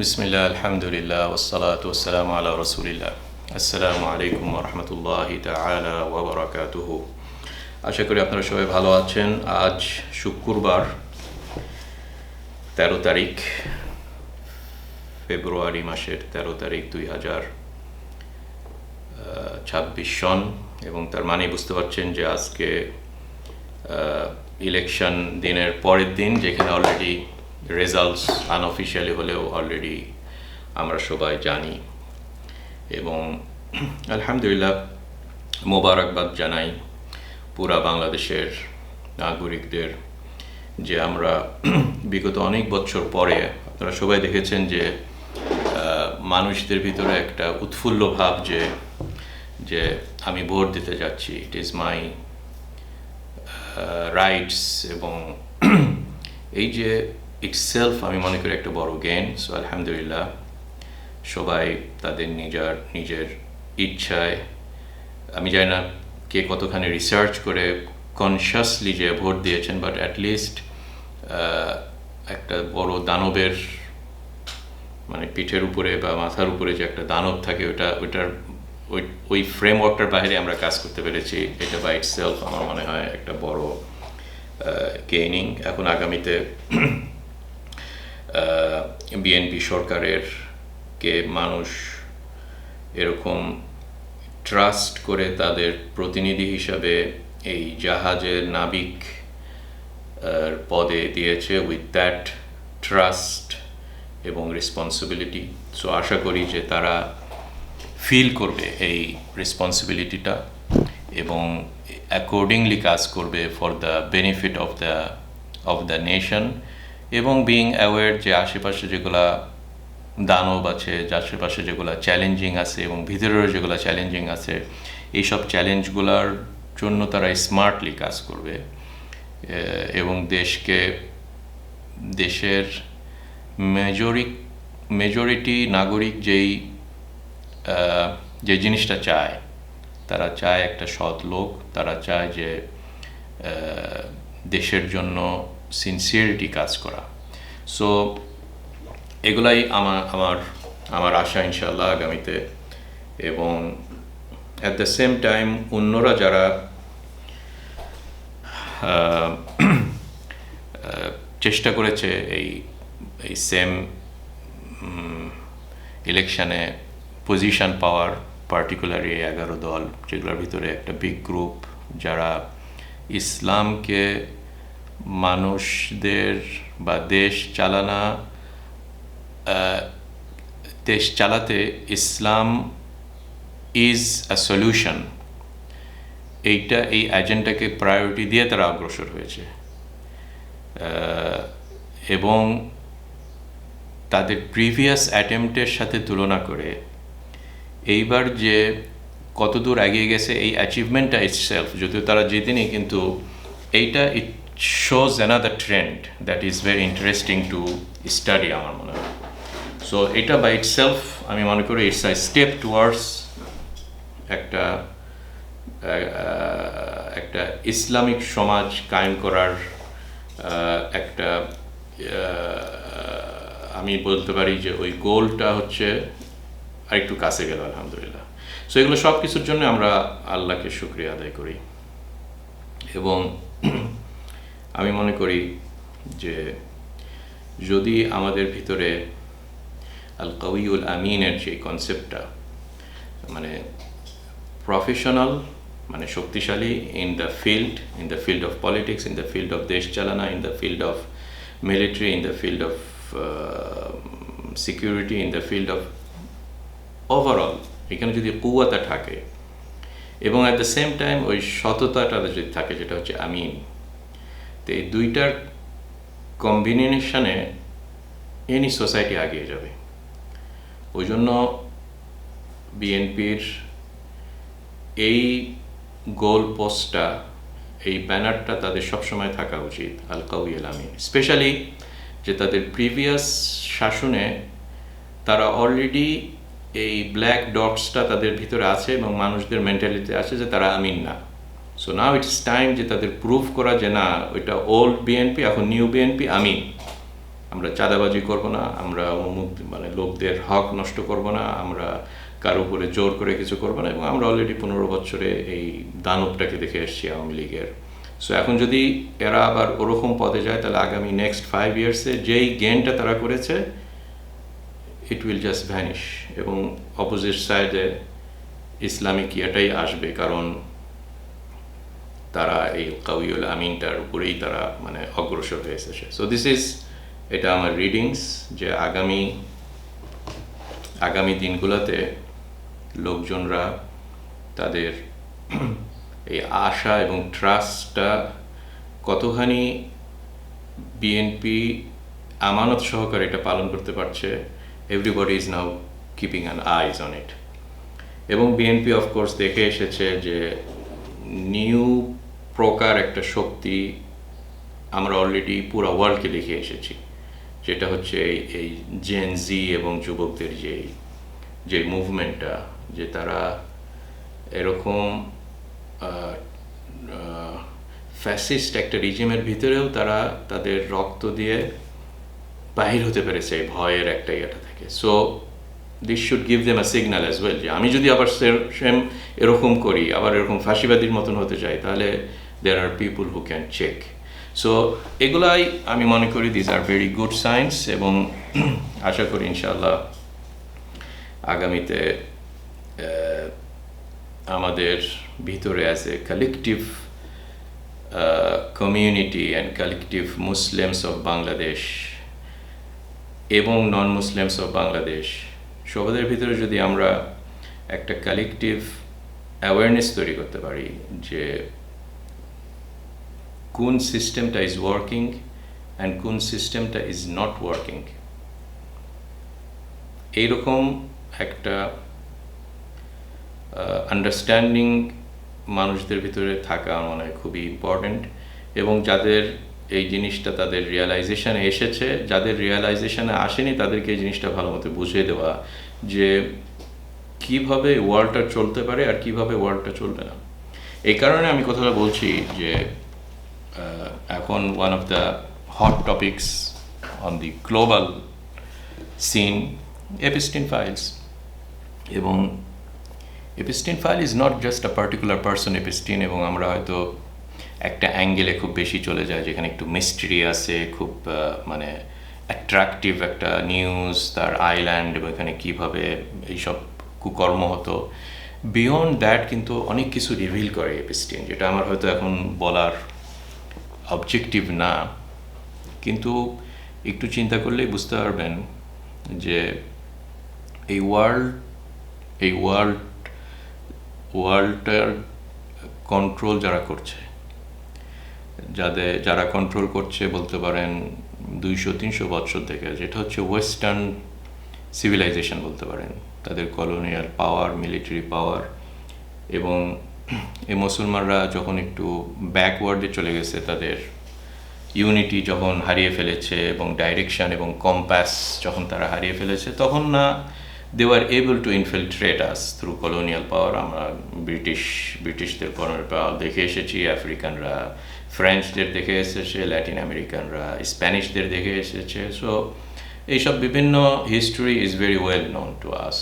বিসমিল্লাহ আলহামদুলিল্লাহ ওসালাত ওসালাম আলা রসুলিল্লাহ আসসালামু আলাইকুম রহমতুল্লাহ তালা আশা করি আপনারা সবাই ভালো আছেন। আজ শুক্রবার, তেরো তারিখ, ফেব্রুয়ারি মাসের তেরো তারিখ দুই হাজার ছাব্বিশ সন এবং তার মানে বুঝতে পারছেন যে আজকে ইলেকশন দিনের পরের দিন, যেখানে অলরেডি রেজাল্টস আনঅফিসিয়ালি হলেও অলরেডি আমরা সবাই জানি। এবং আলহামদুলিল্লাহ মোবারকবাদ জানাই পুরা বাংলাদেশের নাগরিকদের যে আমরা বিগত অনেক বছর পরে আপনারা সবাই দেখেছেন যে মানুষদের ভিতরে একটা উৎফুল্ল ভাব যে যে আমি ভোট দিতে যাচ্ছি। ইট ইজ মাই রাইটস এবং এই যে ইটসেলফ আমি মনে করি একটা বড় গেন সো আলহামদুলিল্লাহ, সবাই তাদের নিজের নিজের ইচ্ছায়, আমি জানি না কে কতখানি রিসার্চ করে কনসিয়াসলি যে ভোট দিয়েছেন বাট অ্যাটলিস্ট একটা বড় দানবের মানে পিঠের উপরে বা মাথার উপরে যে একটা দানব থাকে, ওটা ওইটার ওই ওই ফ্রেমওয়ার্কটার বাইরে আমরা কাজ করতে পেরেছি। এটা বা ইটসেলফ আমার মনে হয় একটা বড় গেইনিং এখন আগামীতে বিএনপি সরকারের কে মানুষ এরকম ট্রাস্ট করে তাদের প্রতিনিধি হিসাবে এই জাহাজের নাবিক পদে দিয়েছে উইথ দ্যাট ট্রাস্ট এবং রেসপন্সিবিলিটি সো আশা করি যে তারা ফিল করবে এই রেসপন্সিবিলিটিটা এবং অ্যাকর্ডিংলি কাজ করবে for the benefit of the of the nation এবং বিং অ্যাওয়ার যে আশেপাশে যেগুলা দানব আছে, যে আশেপাশে যেগুলো চ্যালেঞ্জিং আছে এবং ভিতরেরও যেগুলো চ্যালেঞ্জিং আছে, এইসব চ্যালেঞ্জগুলোর জন্য তারা স্মার্টলি কাজ করবে। এবং দেশকে, দেশের মেজরি মেজরিটি নাগরিক যেই যে জিনিসটা চায়, তারা চায় একটা সৎ লোক, তারা চায় যে দেশের জন্য সিনসিয়ারিটি কাজ করা। সো এগুলাই আমার আমার আমার আশা ইনশাল্লাহ আগামীতে। এবং অ্যাট দ্য সেম টাইম অন্যরা যারা চেষ্টা করেছে এই এই সেম ইলেকশানে পজিশন পাওয়ার পার্টিকুলারলি এগারো দল, যেগুলোর ভিতরে একটা বিগ গ্রুপ যারা ইসলামকে মানুষদের বা দেশ চালানা দেশ চালাতে ইসলাম ইজ আ সলিউশন এইটা, এই এজেন্ডাকে প্রায়োরিটি দিয়ে তারা অগ্রসর হয়েছে। এবং তাদের প্রিভিয়াস অ্যাটেম্পটের সাথে তুলনা করে, এইবার যে কতদূর এগিয়ে গেছে এই অ্যাচিভমেন্টটা ইটসেলফ যদিও তারা যেদিনই কিন্তু এইটা it shows another trend that is very interesting to study আমার মনে হয়। সো এটা বাই ইটসেলফ আমি মনে করি ইটস আই স্টেপ টুয়ার্ডস একটা একটা ইসলামিক সমাজ কায়েম করার একটা আমি বলতে পারি যে ওই গোলটা হচ্ছে আরেকটু কাছে গেল, আলহামদুলিল্লাহ। সো এগুলো সব কিছুর জন্য আমরা আল্লাহকে শুক্রিয়া আদায় করি। এবং আমি মনে করি যে যদি আমাদের ভিতরে আল কউল আমিনের যে কনসেপ্টটা মানে প্রফেশনাল মানে শক্তিশালী in the field in the field of politics in the field of দেশ চালানা in the field of military in the field of security in the field of overall এখানে যদি কুয়াতা থাকে, এবং অ্যাট দ্য সেম টাইম ওই সততাটা যদি থাকে, যেটা হচ্ছে আমিন তো এই দুইটার কম্বিনেশনে এনি সোসাইটি আগিয়ে যাবে। ওই জন্য বিএনপির এই গোল পোস্টটা এই ব্যানারটা তাদের সবসময় থাকা উচিত আল কাউয়েল স্পেশালি যে তাদের প্রিভিয়াস শাসনে তারা অলরেডি এই ব্ল্যাক ডটসটা তাদের ভিতরে আছে এবং মানুষদের মেন্টালিটি আছে যে তারা আমিন না। সো নাও ইটস টাইম যে তাদের প্রুভ করা যে না, ওইটা ওল্ড বিএনপি এখন নিউ বিএনপি আমি। আমরা চাঁদাবাজি করব না, আমরা অমুক মানে লোকদের হক নষ্ট করব না, আমরা কারও উপরে জোর করে কিছু করব না, এবং আমরা অলরেডি পনেরো বছরে এই দানবটাকে দেখে এসেছি আওয়ামী লীগের। সো এখন যদি এরা আবার ওরকম পদে যায়, তাহলে আগামী নেক্সট ফাইভ ইয়ার্সে যেই গেনটা তারা করেছে ইট উইল জাস্ট ভ্যানিশ এবং অপোজিট সাইডে ইসলামিক ইয়াটাই আসবে, কারণ তারা এই কাউইউল আমিনটার উপরেই তারা মানে অগ্রসর হয়ে এসেছে। সো দিস ইজ এটা আমার রিডিংস যে আগামী আগামী দিনগুলোতে লোকজনরা তাদের এই আশা এবং ট্রাস্টটা কতখানি বিএনপি আমানত সহকারে এটা পালন করতে পারছে everybody is now keeping an eyes on it এবং বিএনপি অফকোর্স দেখে এসেছে যে নিউ প্রকার একটা শক্তি আমরা অলরেডি পুরো ওয়ার্ল্ডকে দেখে এসেছি। যেটা হচ্ছে এই এই জেন জি এবং যুবকদের যে যে মুভমেন্টটা যে তারা এরকম ফ্যাসিস্ট একটা রিজিমের ভিতরেও তারা তাদের রক্ত দিয়ে বাহির হতে পেরেছে ভয়ের একটা ইয়েটা থাকে। So this should give them a signal as well যে, আমি যদি আবার সেম এরকম করি, আবার এরকম ফাঁসিবাদীর মতন হতে চাই তাহলে there are people who can check so এগুলাই আমি মনে করি this are very good science এবং আশা করি ইনশাল্লাহ আগামীতে আমাদের ভিতরে as a collective community and collective Muslims of Bangladesh এবং নন মুসলিমস অফ বাংলাদেশ সবাদের ভিতরে যদি আমরা একটা কালেকটিভ অ্যাওয়ারনেস তৈরি করতে পারি যে কোন সিস্টেমটা ইজ ওয়ার্কিং অ্যান্ড কোন সিস্টেমটা ইজ নট ওয়ার্কিং এইরকম একটা আন্ডারস্ট্যান্ডিং মানুষদের ভিতরে থাকা মনে হয় খুবই ইম্পর্ট্যান্ট এবং যাদের এই জিনিসটা তাদের রিয়ালাইজেশানে এসেছে, যাদের রিয়ালাইজেশানে আসেনি তাদেরকে এই জিনিসটা ভালো মতো বুঝিয়ে দেওয়া যে কীভাবে ওয়ার্ল্ডটা চলতে পারে আর কীভাবে ওয়ার্ল্ডটা চলবে না। এই কারণে আমি কথাটা বলছি যে এখন one of the hot topics on the global scene Epstein files এবং Epstein file is not just a particular person Epstein এবং আমরা হয়তো একটা অ্যাঙ্গেলে খুব বেশি চলে যায় যেখানে একটু মিস্ট্রি আছে, খুব মানে অ্যাট্রাকটিভ একটা নিউজ তার আইল্যান্ড এবং এখানে কীভাবে এইসব কুকর্ম হতো। বিয়ন্ড দ্যাট কিন্তু অনেক কিছু রিভিল করে এপিস্টিন যেটা আমার হয়তো এখন বলার অবজেক্টিভ না, কিন্তু একটু চিন্তা করলেই বুঝতে পারবেন যে এই ওয়ার্ল্ড এই ওয়ার্ল্ড ওয়ার্ল্ডটার কন্ট্রোল যারা করছে, যাদের, যারা কন্ট্রোল করছে বলতে পারেন দুইশো, তিনশো বছর থেকে, যেটা হচ্ছে ওয়েস্টার্ন সিভিলাইজেশন বলতে পারেন, তাদের কলোনিয়াল পাওয়ার মিলিটারি পাওয়ার এবং এই মুসলমানরা যখন একটু ব্যাকওয়ার্ডে চলে গেছে, তাদের ইউনিটি যখন হারিয়ে ফেলেছে এবং ডাইরেকশন এবং কম্পাস যখন তারা হারিয়ে ফেলেছে, তখন না they are able to infiltrate us through colonial power আমরা ব্রিটিশ ব্রিটিশদের কলোনিয়াল পাওয়ার দেখে এসেছি আফ্রিকানরা ফ্রেঞ্চদের দেখে এসেছে ল্যাটিন আমেরিকানরা স্প্যানিশদের দেখে এসেছে। সো এইসব বিভিন্ন history is very well known to us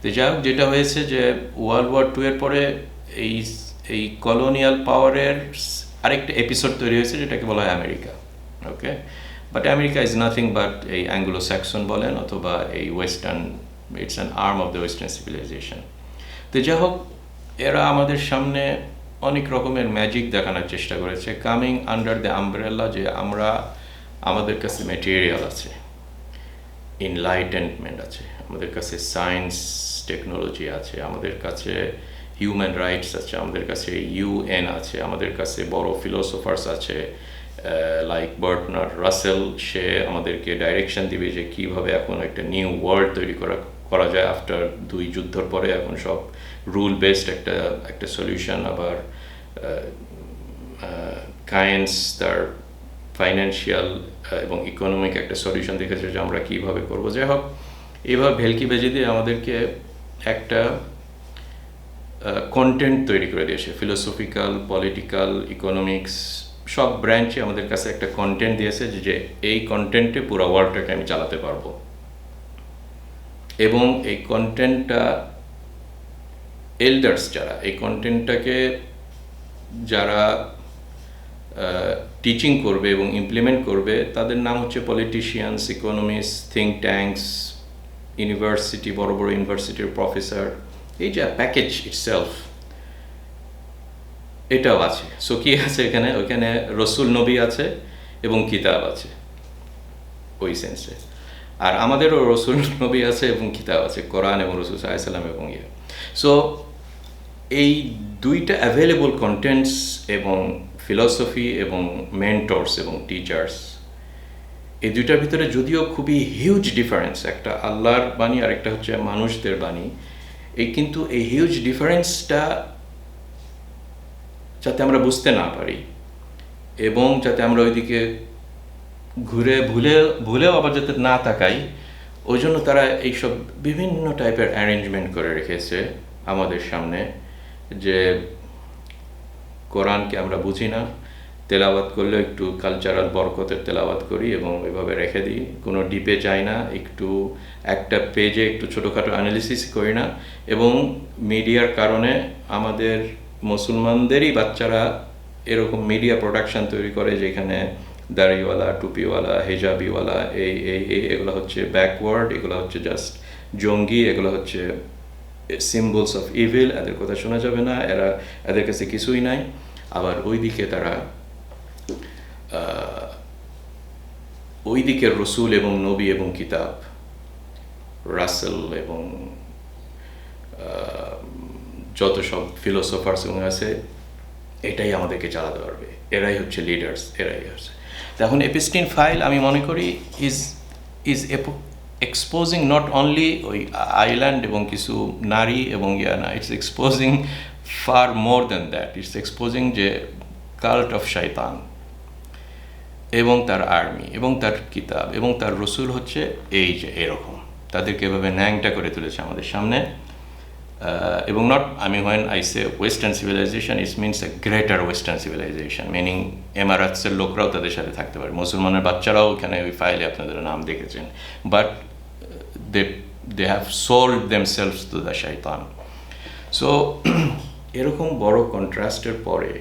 তো যাই হোক, যেটা হয়েছে যে ওয়ার্ল্ড ওয়ার টু এর পরে এই এই কলোনিয়াল পাওয়ারের আরেকটা এপিসোড তৈরি হয়েছে যেটাকে বলা হয় America okay but America is nothing but এই অ্যাঙ্গুলো স্যাকশন বলেন অথবা এই western it's an arm of the western civilisation তো যাই হোক, এরা আমাদের সামনে অনেক রকমের ম্যাজিক দেখানোর চেষ্টা করেছে। কামিং আন্ডার দ্য আমব্রেলা যে আমরা, আমাদের কাছে ম্যাটেরিয়াল আছে ইনলাইটেনমেন্ট আছে, আমাদের কাছে সায়েন্স টেকনোলজি আছে, আমাদের কাছে হিউম্যান রাইটস আছে, আমাদের কাছে ইউএন আছে, আমাদের কাছে বড় ফিলোসোফার্স আছে লাইক বার্টনার রাসেল সে আমাদেরকে ডাইরেকশন দিবে যে কীভাবে এখন একটা নিউ ওয়ার্ল্ড তৈরি করা করা যায় আফটার দুই যুদ্ধর পরে এখন সব রুল বেসড একটা একটা সলিউশন আবার কায়েন্স তার ফাইন্যান্সিয়াল এবং ইকোনমিক একটা সলিউশন দেখেছে যে আমরা কীভাবে করব। যাই হোক এইভাবে ভেলকি বেজে দিয়ে আমাদেরকে একটা কন্টেন্ট তৈরি করে দিয়েছে। ফিলোসফিক্যাল পলিটিক্যাল ইকোনমিক্স সব ব্রাঞ্চে আমাদের কাছে একটা কন্টেন্ট দিয়েছে যে- এই কন্টেন্টে পুরো ওয়ার্ল্ডটাকে আমি চালাতে পারব। এবং এই কন্টেন্টটা এল্ডার্স যারা, এই কন্টেন্টটাকে যারা টিচিং করবে এবং ইমপ্লিমেন্ট করবে, তাদের নাম হচ্ছে politicians economist think tanks university বড় বড় ইউনিভার্সিটির প্রফেসর এই যে প্যাকেজ ইটসেলফ এটাও আছে। সো কি আছে এখানে, ওইখানে রসুল নবী আছে এবং কিতাব আছে ওই সেন্সে আর আমাদেরও রসুল নবী আছে এবং কিতাব আছে, কোরআন এবং রসুল সাল্লাম এবং ইয়ে। সো এই দুইটা অ্যাভেলেবল কন্টেন্টস এবং ফিলসফি এবং মেন্টরস এবং টিচার্স এই দুইটার ভিতরে যদিও খুবই হিউজ ডিফারেন্স একটা আল্লাহর বাণী আর একটা হচ্ছে মানুষদের বাণী। এই কিন্তু এই হিউজ ডিফারেন্সটা যাতে আমরা বুঝতে না পারি এবং যাতে আমরা ওইদিকে ঘুরে ভুলে, ভুলেও আবার যাতে না তাকাই ওই জন্য তারা এইসব বিভিন্ন টাইপের অ্যারেঞ্জমেন্ট করে রেখেছে আমাদের সামনে যে কোরআনকে আমরা বুঝি না তেলাওয়াত করলে একটু কালচারাল বরকতের তেলাওয়াত করি এবং এভাবে রেখে দিই। কোনো ডিপে যাই না, একটু একটা পেজে একটু ছোটোখাটো অ্যানালিসিস করি না এবং মিডিয়ার কারণে আমাদের মুসলমানদেরই বাচ্চারা এরকম মিডিয়া প্রোডাকশন তৈরি করে যেখানে দাড়িওয়ালা, টুপিওয়ালা হেজাবিওয়ালা এই এই এই, এগুলো হচ্ছে ব্যাকওয়ার্ড এগুলো হচ্ছে জাস্ট জঙ্গি, এগুলো হচ্ছে সিম্বলস অফ ইভিল এদের কথা শোনা যাবে না, এরা, এদের কাছে কিছুই নাই। আবার ওই দিকে তারা ওই দিকের রসুল এবং নবী এবং কিতাব, রাসেল এবং যত সব ফিলোসফার্স এবং আছে, এটাই আমাদেরকে চালাতে পারবে। এরাই হচ্ছে লিডার্স এরাই হচ্ছে এখন এপিস্টিন ফাইল আমি মনে করি is is exposing not only ওই আইল্যান্ড এবং কিছু নারী এবং yeah no it's exposing far more than that it's exposing যে কাল্ট অফ শয়তান এবং তার আর্মি, এবং তার কিতাব, এবং তার রসুল হচ্ছে এই যে এরকম। তাদেরকে এভাবে ন্যাংটা করে তুলেছে আমাদের সামনে। এবং নট আমি when I say western civilisation is means a greater western civilisation meaning এমারাতসের লোকরাও তাদের সাথে থাকতে পারে। মুসলমানের বাচ্চারাও এখানে ওই ফাইলে আপনাদের নাম দেখেছেন। But they they have sold them self to the শাইতান so এরকম বড় কন্ট্রাস্টের পরে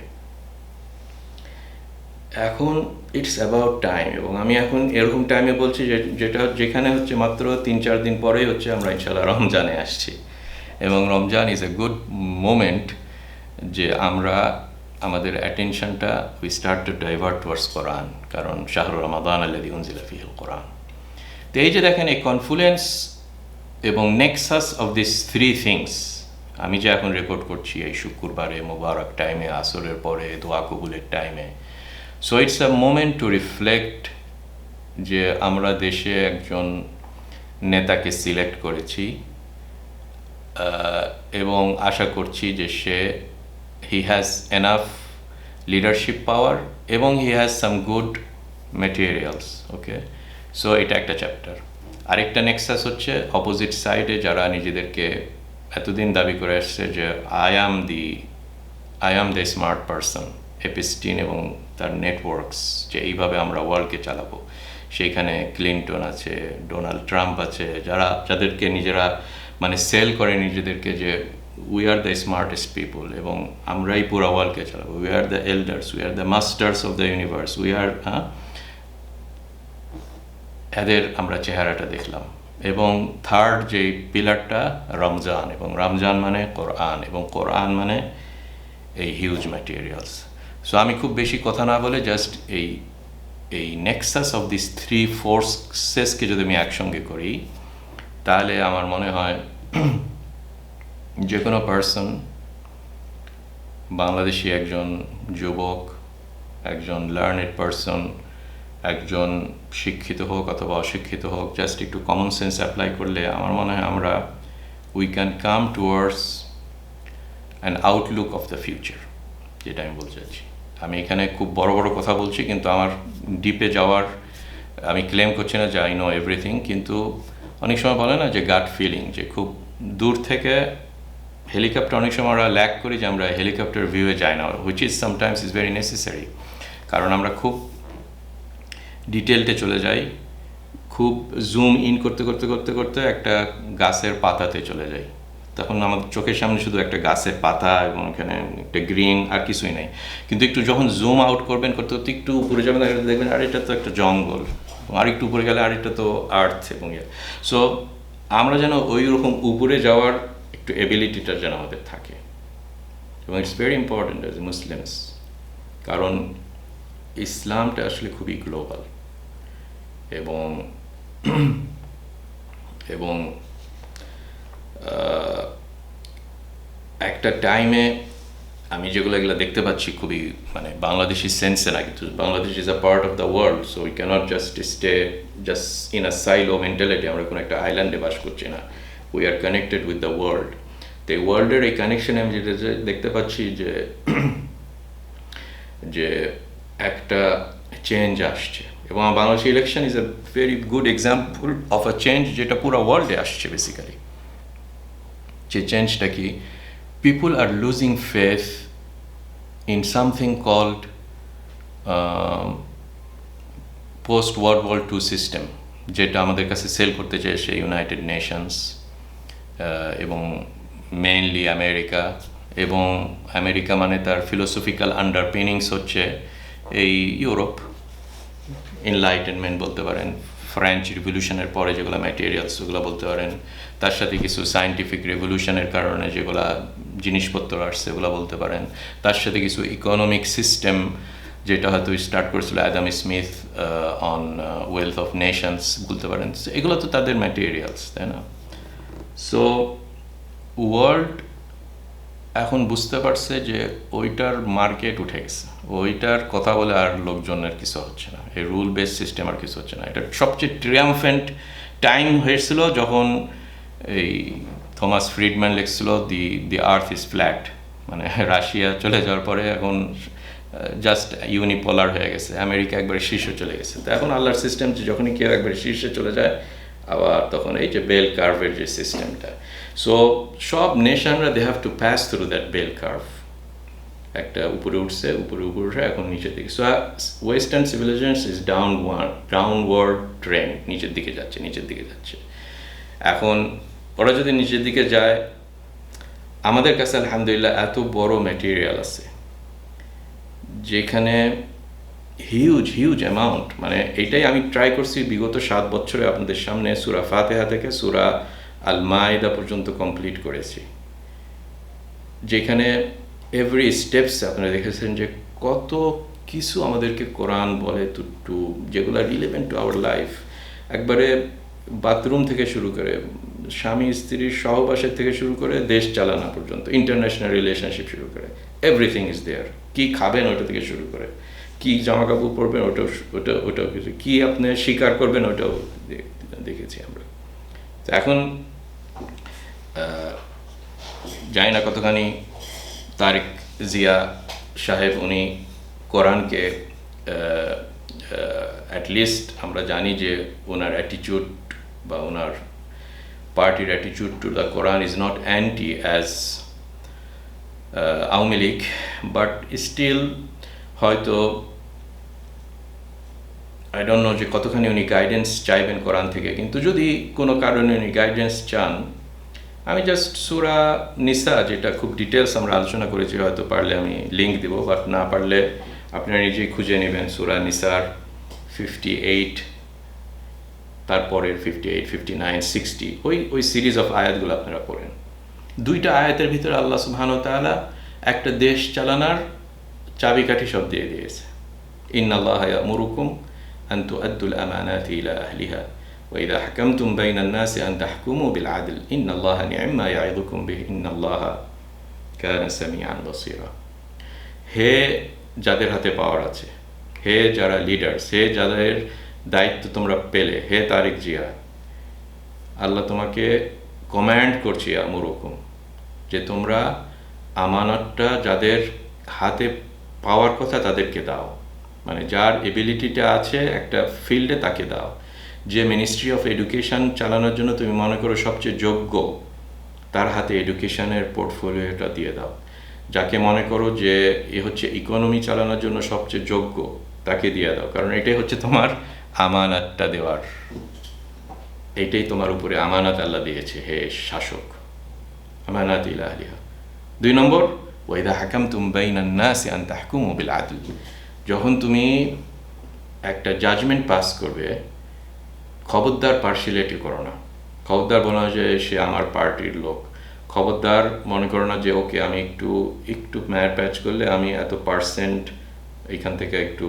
এখন ইটস অ্যাবাউট টাইম এবং আমি এখন এরকম টাইমে বলছি যেটা যেখানে হচ্ছে মাত্র তিন চার দিন পরেই হচ্ছে আমরা ইনশাল্লাহ রমজানে আসছি। এবং Ramzan is a good moment যে আমরা আমাদের অ্যাটেনশনটা we start to divert towards Quran কারণ শাহরুর রমাদান আল্লাদি উনজিলা ফিহুল কোরআন তো এই যে দেখেন, এই কনফ্লুয়েন্স এবং nexus of this three things আমি যে এখন রেকর্ড করছি এই শুক্রবারে, মোবারক টাইমে আসরের পরে, দোয়া কবুলের টাইমে so it's a moment to reflect যে আমরা দেশে একজন নেতাকে সিলেক্ট করেছি এবং আশা করছি যে সে he has enough leadership power এবং he has some good materials okay so এটা একটা চ্যাপ্টার আরেকটা নেক্সাস হচ্ছে অপোজিট সাইডে যারা নিজেদেরকে এতদিন দাবি করে আসছে যে I am the I am the smart person Epstein এবং তার নেটওয়ার্কস যে এইভাবে আমরা ওয়ার্ল্ডকে চালাবো। সেইখানে ক্লিন্টন আছে ডোনাল্ড ট্রাম্প আছে, যারা, যাদেরকে নিজেরা মানে সেল করে নিজেদেরকে যে we are the smartest people এবং আমরাই পুরো ওয়ার্ল্ডকে চালাবো। We are the elders we are the masters of the universe we are হ্যাঁ? এদের আমরা চেহারাটা দেখলাম। এবং থার্ড যে পিলারটা রমজান এবং রমজান মানে কোরআন এবং কোরআন মানে এই হিউজ ম্যাটেরিয়ালস সো আমি খুব বেশি কথা না বলে জাস্ট এই এই নেক্সাস অফ দিস থ্রি ফোর্সেসকে যদি আমি একসঙ্গে করি, তাহলে আমার মনে হয় যে কোনো পার্সন বাংলাদেশি একজন যুবক, একজন লার্নেড পার্সন একজন শিক্ষিত হোক অথবা অশিক্ষিত হোক জাস্ট একটু কমন সেন্স অ্যাপ্লাই করলে আমার মনে হয় আমরা we can come towards an outlook of the future যেটা আমি বলতে চাচ্ছি। আমি এখানে খুব বড় বড় কথা বলছি, কিন্তু আমার ডিপে যাওয়ার, আমি ক্লেম করছি না যে আই নো এভরিথিং কিন্তু অনেক সময় বলে না যে গাট ফিলিং যে খুব দূর থেকে হেলিকপ্টার অনেক সময় আমরা ল্যাক করি যে আমরা হেলিকপ্টার ভিউয়ে যাই না which is sometimes is very necessary কারণ আমরা খুব ডিটেলটে চলে যাই, খুব জুম ইন করতে করতে করতে করতে একটা গাছের পাতাতে চলে যাই। তখন আমাদের চোখের সামনে শুধু একটা গাছের পাতা এবং ওখানে একটা গ্রিন আর কিছুই নাই। কিন্তু একটু যখন জুম আউট করবেন, করতে করতে একটু উপরে যাবেন দেখবেন আর এটা তো একটা জঙ্গল। আর একটু উপরে গেলে আর এটা তো আর্থ এবং ইয়ে। সো আমরা যেন ওই রকম উপরে যাওয়ার একটু এবিলিটিটা যেন আমাদের থাকে। এবং it's very important as a Muslims কারণ ইসলামটা আসলে খুবই গ্লোবাল এবং এবং একটা টাইমে আমি যেগুলো এগুলো দেখতে পাচ্ছি খুবই মানে বাংলাদেশি সেন্সে না, কিন্তু Bangladesh is a part of the world so we can't just stay just in a silo mentality আমরা কোনো একটা আইল্যান্ডে বাস করছি না। We are connected with the world তো এই ওয়ার্ল্ডের এই কানেকশনে আমি যেটা দেখতে পাচ্ছি যে যে একটা চেঞ্জ আসছে। এবং Bangladesh election is a very good example of a change যেটা পুরো ওয়ার্ল্ডে আসছে বেসিক্যালি যে চেঞ্জটা কি people are losing faith in something called post world war two system যেটা আমাদের কাছে সেল করতে চেয়েছে ইউনাইটেড নেশনস এবং মেইনলি আমেরিকা এবং আমেরিকা মানে তার ফিলোসফিক্যাল আন্ডারপিনিংস হচ্ছে এই ইউরোপ এনলাইটেনমেন্ট বলতে পারেন ফ্রেঞ্চ রিভলিউশনের পরে যেগুলো ম্যাটেরিয়ালস ওগুলো বলতে পারেন তার সাথে কিছু সায়েন্টিফিক রেভলিউশনের কারণে যেগুলো জিনিসপত্র আসছে ওগুলো বলতে পারেন। তার সাথে কিছু ইকোনমিক সিস্টেম যেটা হয়তো স্টার্ট করেছিল Adam Smith on wealth of nations বলতে পারেন। এগুলো তো তাদের ম্যাটেরিয়ালস তাই না? সো ওয়ার্ল্ড এখন বুঝতে পারছে যে ওইটার মার্কেট উঠে গেছে। ওইটার কথা বলে আর লোকজনের কিছু হচ্ছে না। এই রুল বেস সিস্টেম আর কিছু হচ্ছে না। এটা সবচেয়ে ট্রিয়ামফেন্ট টাইম হয়েছিল যখন এই Thomas Friedman লিখছিল, the the earth is flat. মানে রাশিয়া চলে যাওয়ার পরে এখন জাস্ট ইউনিপোলার হয়ে গেছে। আমেরিকা একবারে শীর্ষে চলে গেছে। তো এখন আল্লাহর সিস্টেম যে যখনই কেউ একবারে শীর্ষে চলে যায়, আবার তখন এই যে বেল কার্ভের যে সিস্টেমটা সো সব নেশনরা they have to pass through that bell curve. একটা উপরে উঠছে, উপরে উপরে উঠে এখন নিচের দিকে। So western civilization is down downward trend নিচের দিকে যাচ্ছে, নিচের দিকে যাচ্ছে। এখন ওরা যদি নিচের দিকে যায়, আমাদের কাছে আলহামদুলিল্লাহ এত বড় ম্যাটেরিয়াল আছে, যেখানে হিউজ হিউজ অ্যামাউন্ট মানে এইটাই আমি ট্রাই করছি বিগত সাত বছরে আপনাদের সামনে সুরা ফাতেহা থেকে সুরা আল মায়দা পর্যন্ত কমপ্লিট করেছি। যেখানে এভরি স্টেপস আপনারা দেখেছেন যে কত কিছু আমাদেরকে কোরআন বলে টু টু যেগুলো রিলেভেন্ট টু আওয়ার লাইফ একবারে বাথরুম থেকে শুরু করে স্বামী স্ত্রীর সহবাসের থেকে শুরু করে দেশ চালানো পর্যন্ত ইন্টারন্যাশনাল রিলেশনশিপ শুরু করে এভরিথিং ইজ দেয়ার কী খাবেন ওটা থেকে শুরু করে, কি জামা কাপড় পরবেন ওটাও ওটা, ওটাও কিছু, কী আপনি স্বীকার করবেন ওটাও দেখেছি আমরা। তো এখন জানি না কতখানি তারেক জিয়া সাহেব উনি কোরআনকে অ্যাটলিস্ট আমরা জানি যে ওনার অ্যাটিচিউড বা ওনার পার্টির অ্যাটিচিউড to the Quran is not anti as Awami League but still হয়তো আই ডোন্ট নো যে কতখানি উনি গাইডেন্স চাইবেন কোরআন থেকে, কিন্তু যদি কোনো কারণে উনি গাইডেন্স চান, আমি জাস্ট সুরা নিসা যেটা খুব ডিটেলস আমরা আলোচনা করেছি, হয়তো পারলে আমি লিঙ্ক দিব বাট না পারলে আপনারা নিজেই খুঁজে নেবেন সুরা নিসার ফিফটি এইট তারপরের fifty eight fifty nine sixty ওই ওই সিরিজ অফ আয়াতগুলো আপনারা পড়েন দুইটা আয়াতের ভিতরে আল্লাহ সুবহান তাআলা একটা দেশ চালানোর চাবিকাঠি সব দিয়ে দিয়েছে ইন্নাল্লাহ ইয়ামুরুকুম আন তুআদ্দুল আমানাতি ইলা আহলিহা وإذا حكمتم بين الناس أن تحكموا بالعدل إن الله نعم ما يعظكم به إن الله كان سميعا بصيرا হে যাদের হাতে পাওয়ার আছে হে যারা লিডার্স হে যাদের দায়িত্ব তোমরা পেলে। হে তারিক জিয়া, আল্লাহ তোমাকে কমান্ড করছি আমরকম যে তোমরা আমানতটা যাদের হাতে পাওয়ার কথা তাদেরকে দাও। মানে যার এবিলিটিটা আছে একটা ফিল্ডে তাকে দাও। যে মিনিস্ট্রি অফ এডুকেশন চালানোর জন্য তুমি মনে করো সবচেয়ে যোগ্য, তার হাতে এডুকেশনের পোর্টফোলিওটা দিয়ে দাও। যাকে মনে করো যে এ হচ্ছে ইকোনমি চালানোর জন্য সবচেয়ে যোগ্য, তাকে দিয়ে দাও। কারণ এটাই হচ্ছে তোমার আমানাতটা দেওয়ার। এটাই তোমার উপরে আমানাত আল্লাহ দিয়েছে, হে শাসক। আমানাত ইলাহিয়া দুই নম্বর ওয়াইদা হাকাম তুম বাইনান নাসি আন তাহকুমু বিল আদল। যখন তুমি একটা জাজমেন্ট পাস করবে, খবরদার পার্সিয়ালিটি করো না। খবরদার বলা যে সে আমার পার্টির লোক। খবরদার মনে করো না যে, ওকে, আমি একটু একটু ম্যার প্যাচ করলে আমি এত পার্সেন্ট এখান থেকে একটু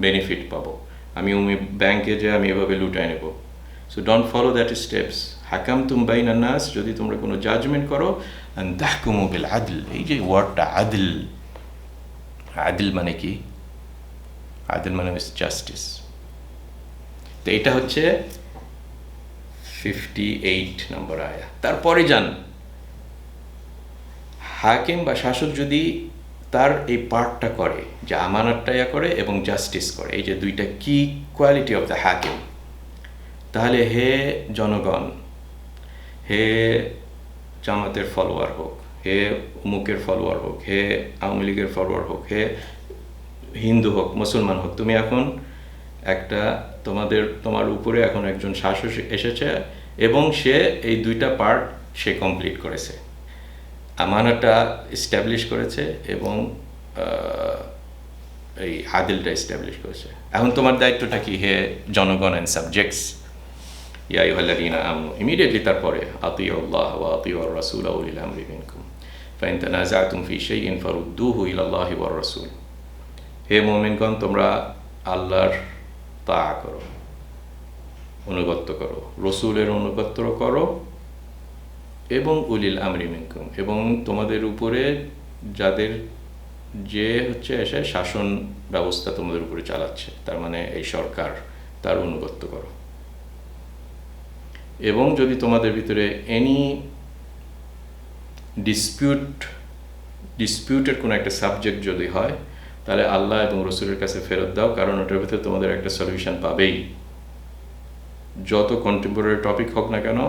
বেনিফিট পাবো। আমি উমি ব্যাংকে যে আমি এভাবে লুটাই নেব। So don't follow that steps হাকাম তুম বাইন নাস, যদি তোমরা কোনো জাজমেন্ট করো দাহকুমু আদল। এই যে ওয়ার্ডটা আদল। আদিল মানে কি? আদিল মানে জাস্টিস। তো এটা হচ্ছে ফিফটি এইট নম্বর আয়া। তারপরে যান। হাকিম বা শাসক যদি তার এই পার্টটা করে, যে আমানতটা ইয়া করে এবং জাস্টিস করে। এই যে দুইটা কি কোয়ালিটি অফ দ্য হাকিম তাহলে হে জনগণ, হে জামাতের ফলোয়ার হোক, হে মুকের ফলোয়ার হোক, হে আওয়ামী লীগের ফলোয়ার হোক, হে হিন্দু হোক, মুসলমান হোক, তুমি এখন একটা তোমাদের, তোমার উপরে এখন একজন শাসক এসেছে এবং সে এই দুইটা পার্ট সে কমপ্লিট করেছে। আমানাটা এস্টাবলিশ করেছে এবং এই আদিলটা এস্টাবলিশ করেছে। এখন তোমার দায়িত্বটা কি হে জনগণ অ্যান্ড সাবজেক্টস ইয়া ইউহাল্লাদিনা আমনু, ইমিডিয়েটলি তারপরে আতিউ আল্লাহ ওয়া আর রাসূল উলিল আমরি মিনকুম। ফাইন তানাজাতুম ফি শাইইন ফারুদ্দুহু ইলা আল্লাহি হে মুমিনগণ, তোমরা আল্লাহর তা করো, অনুগত্য করো, রসুলের অনুগত্য করো এবং উলিল আমরি মিনকুম, এবং তোমাদের উপরে যাদের যে হচ্ছে এসে শাসন ব্যবস্থা তোমাদের উপরে চালাচ্ছে, তার মানে এই সরকার তার অনুগত্য করো। এবং যদি তোমাদের ভিতরে এনি ডিসপিউট ডিসপিউটের কোনো একটা সাবজেক্ট যদি হয়, তাহলে আল্লাহ এবং রসুলের কাছে ফেরত দাও, কারণ ওটার ভিতরে তোমাদের একটা সলিউশন পাবেই। যত কন্টেম্পোরারি টপিক হোক না কেন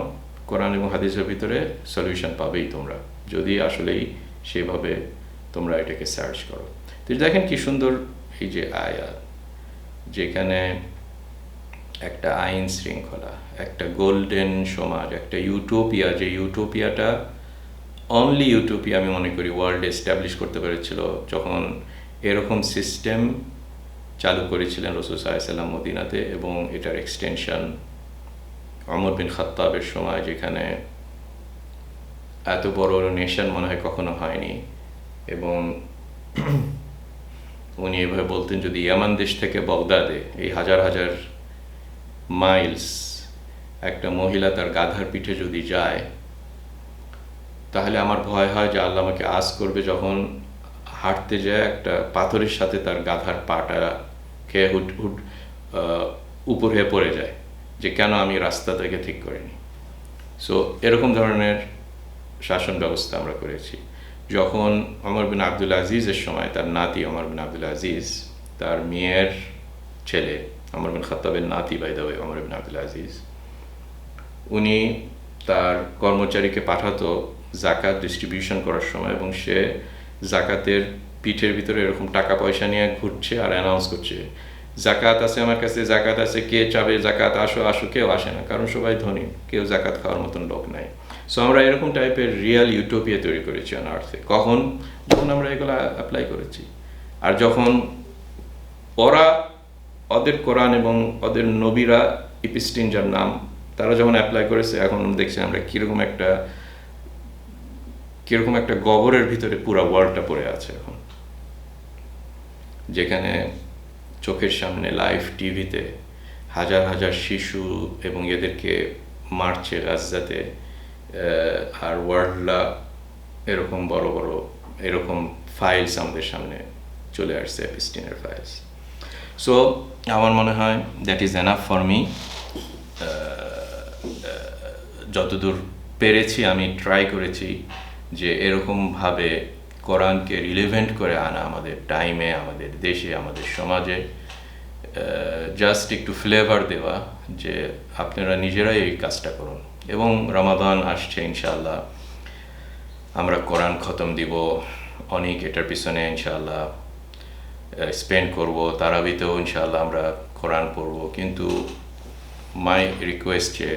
কোরআন এবং হাদিসের ভিতরে সলিউশন পাবেই তোমরা। যদি আসলেই সেভাবে তোমরা এটাকে সার্চ করো। তো দেখেন কি সুন্দর এই যে আয়াত যেখানে একটা আইন শৃঙ্খলা, একটা গোল্ডেন সমাজ, একটা ইউটোপিয়া যে ইউটোপিয়াটা অনলি ইউটোপিয়া আমি মনে করি ওয়ার্ল্ড এস্টাবলিশ করতে পেরেছিল যখন এরকম সিস্টেম চালু করেছিলেন রসুল সাল্লাম মদিনাতে এবং এটার এক্সটেনশন অমর বিন খাত্তাবের সময় যেখানে এত বড় নেশন মনে হয় কখনো হয়নি এবং উনি এভাবে বলতেন, যদি ইয়ামান দেশ থেকে বগদাদে এই হাজার হাজার মাইলস একটা মহিলা তার গাধার পিঠে যদি যায়, তাহলে আমার ভয় হয় যে আল্লাহ আমাকে আজ করবে যখন হাঁটতে যায় একটা পাথরের সাথে তার গাধার পাটা খেয়ে হুট হুট উপর হয়ে পড়ে যায়। যে কেন আমি রাস্তা থেকে ঠিক করিনি। সো এরকম ধরনের শাসন ব্যবস্থা আমরা করেছি। যখন অমর বিন আবদুল আজিজের সময় তার নাতি অমর বিন আবদুল আজিজ, তার মেয়ের ছেলে অমর বিন খত্তাবের নাতি by the way Umar bin Abdul Aziz, উনি তার কর্মচারীকে পাঠাতো জাকাত ডিস্ট্রিবিউশন করার সময় এবং সে জাকাতের পিঠের ভিতরে এরকম টাকা পয়সা নিয়ে ঘুরছে আর অ্যানাউন্স করছে জাকাত আছে আমার কাছে জাকাত আছে কে চাবে জাকাত আসো আসো কেউ আসে না কারণ সবাই ধনী কেউ জাকাত খাওয়ার মতন লোক নাই সো আমরা এরকম টাইপের রিয়েল ইউটোপিয়া তৈরি করেছি অন আর্থে কখন যখন আমরা এগুলো অ্যাপ্লাই করেছি আর যখন ওরা ওদের কোরআন এবং ওদের নবীরা ইপিস্টিন যার নাম তারা যখন অ্যাপ্লাই করেছে এখন দেখছি আমরা কীরকম একটা কীরকম একটা গবরের ভিতরে পুরো ওয়ার্ল্ডটা পড়ে আছে এখন যেখানে চোখের সামনে লাইভ টিভিতে হাজার হাজার শিশু এবং এদেরকে মারছে রাজদাতে আর ওয়ার্ল্ডলা এরকম বড় বড়, এরকম ফাইলস আমাদের সামনে চলে আসছে অ্যাপিস্টিনের ফাইলস সো আমার মনে হয় that is enough for me যতদূর পেরেছি, আমি ট্রাই করেছি যে এরকমভাবে কোরআনকে রিলেভেন্ট করে আনা আমাদের টাইমে আমাদের দেশে, আমাদের সমাজে জাস্ট একটু ফ্লেভার দেওয়া যে আপনারা নিজেরাই এই কাজটা করুন। এবং রমাদান আসছে ইনশাল্লাহ আমরা কোরআন খতম দিব, অনেক এটার পিছনে ইনশাআল্লাহ স্পেন্ড করব, তারাবিতেও ইনশাআল্লাহ আমরা কোরআন পড়ব। কিন্তু মাই রিকোয়েস্ট যে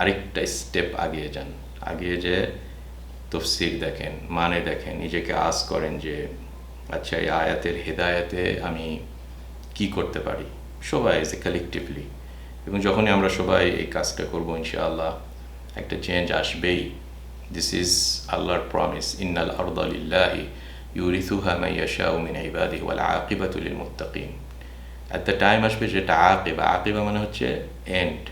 আরেকটা স্টেপ আগিয়ে যান। আগিয়ে যে তফসির দেখেন মানে দেখেন, নিজেকে আস করেন যে আচ্ছা এই আয়াতের হেদায়াতে আমি কি করতে পারি? সবাই এজ এ কালেকটিভলি এবং যখনই আমরা সবাই এই কাজটা করব, ইনশাআল্লাহ, একটা চেঞ্জ আসবেই। দিস ইজ আল্লাহর প্রমিস ইন্নাল আরদালিল্লাহি ইউরিথুহা মাইয়াশাউ মিন ইবাদিহি ওয়াল আকিবাতু লিল মুত্তাকিন. অ্যাট দ্য টাইম আসবে যেটা আকিবা আকিবা মানে হচ্ছে and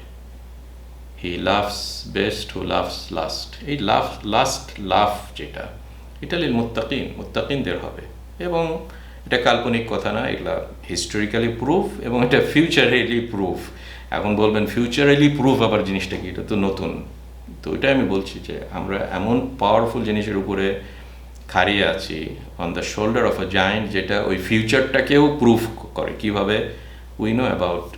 he loves best who loves last এই লাভ লাস্ট লাভ যেটা, এটা লিল মুত্তাকিন। মুত্তাকিনদের হবে। এবং এটা কাল্পনিক কথা না, এগুলা হিস্টোরিক্যালি প্রুফ এবং এটা ফিউচারেলি প্রুফ এখন বলবেন ফিউচারালি প্রুফ আবার জিনিসটা কি? এটা তো নতুন। তো ওইটাই আমি বলছি যে, আমরা এমন পাওয়ারফুল জিনিসের উপরে খাড়িয়ে আছি on the shoulder of a giant যেটা ওই ফিউচারটাকেও প্রুফ করে। কীভাবে? We know about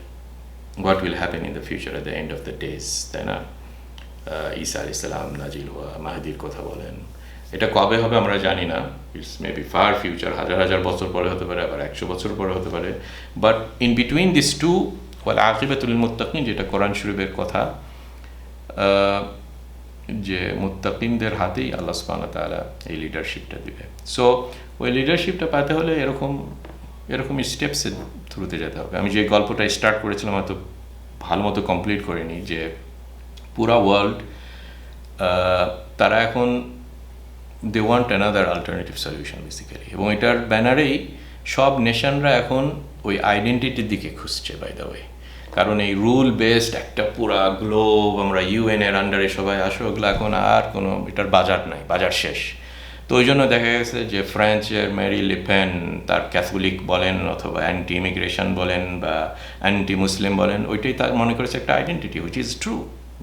what will happen in the future at the end of the days তাই না? ঈসা আলি সালাম, নাজিল হওয়া, মাহাদির কথা বলেন। এটা কবে হবে আমরা জানি না। ইটস মেবি ফার ফিউচার হাজার হাজার বছর পরে হতে পারে, আবার একশো বছর পরে হতে পারে। But in between this two wall আকিবাতুল মুত্তাকিন, যেটা কোরআন শরীফের কথা যে মুত্তাকিনদের হাতেই আল্লাহ সুবহানাহু তাআলা এই লিডারশিপটা দিবে। সো ওই লিডারশিপটা পেতে হলে এরকম এরকম স্টেপসের থ্রুতে যেতে হবে। আমি যে গল্পটা স্টার্ট করেছিলাম হয়তো ভালো মতো কমপ্লিট করিনি যে পুরা ওয়ার্ল্ড তারা এখন they want another alternative solution basically এবং এটার ব্যানারেই সব নেশনরা এখন ওই আইডেন্টিটির দিকে খুঁজছে বাই দ্য ওয়ে কারণ এই রুল বেসড একটা পুরা গ্লোব আমরা ইউএন এর আন্ডারে সবাই আসো, ওগুলো এখন আর কোনো, এটার বাজার নাই, বাজার শেষ। তো ওই জন্য দেখা গেছে যে ফ্রেঞ্চের মেরি লিপেন তার ক্যাথলিক বলেন অথবা অ্যান্টি ইমিগ্রেশন বলেন বা অ্যান্টি মুসলিম বলেন, ওইটাই তার মনে করেছে একটা আইডেন্টিটি হুইচ ইজ ট্রু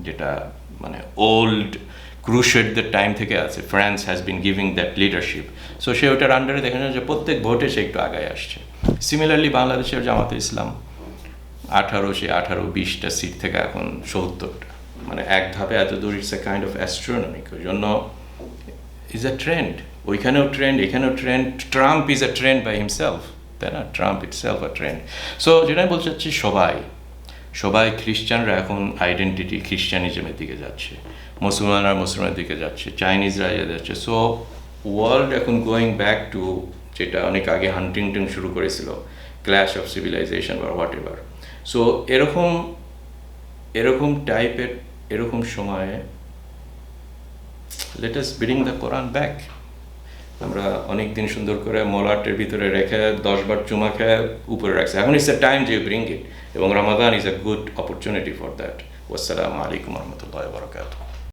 যেটা মানে ওল্ড ক্রুশেটদের টাইম থেকে আছে। France has been giving that leadership so সে ওটার আন্ডারে দেখা যায় যে প্রত্যেক ভোটে সে একটু আগায় আসছে। সিমিলারলি বাংলাদেশের জামাতে ইসলাম, আঠারো সে আঠারো বিশটা সিট থেকে এখন সত্তরটা। মানে এক ধাপে এত দূর it's a kind of astronomic ওই জন্য ইজ আ ট্রেন্ড ওইখানেও ট্রেন্ড এখানেও trend Trump is a trend by himself তাই না Trump itself a trend so যেটা বলতে চাচ্ছি, সবাই সবাই খ্রিস্টানরা এখন আইডেন্টিটি খ্রিস্টানিজমের দিকে যাচ্ছে, মুসলমানরা মুসলমানের দিকে যাচ্ছে চাইনিজরা যাচ্ছে। সো ওয়ার্ল্ড এখন গোয়িং ব্যাক টু যেটা অনেক আগে হান্টিংটন শুরু করেছিল ক্ল্যাশ অফ সিভিলাইজেশন বা হোয়াট এভার সো এরকম এরকম টাইপের এরকম সময়ে let us bring the Quran back আমরা অনেক দিন সুন্দর করে মলাটের ভিতরে রেখে দশবার চুমা খেয়ে উপরে রাখছি। এখন ইটস এ টাইম যে ব্রিং ইট এবং Ramadan is a good opportunity for that ওসালামু আলাইকুম রহমতুল্লাহ বরকাত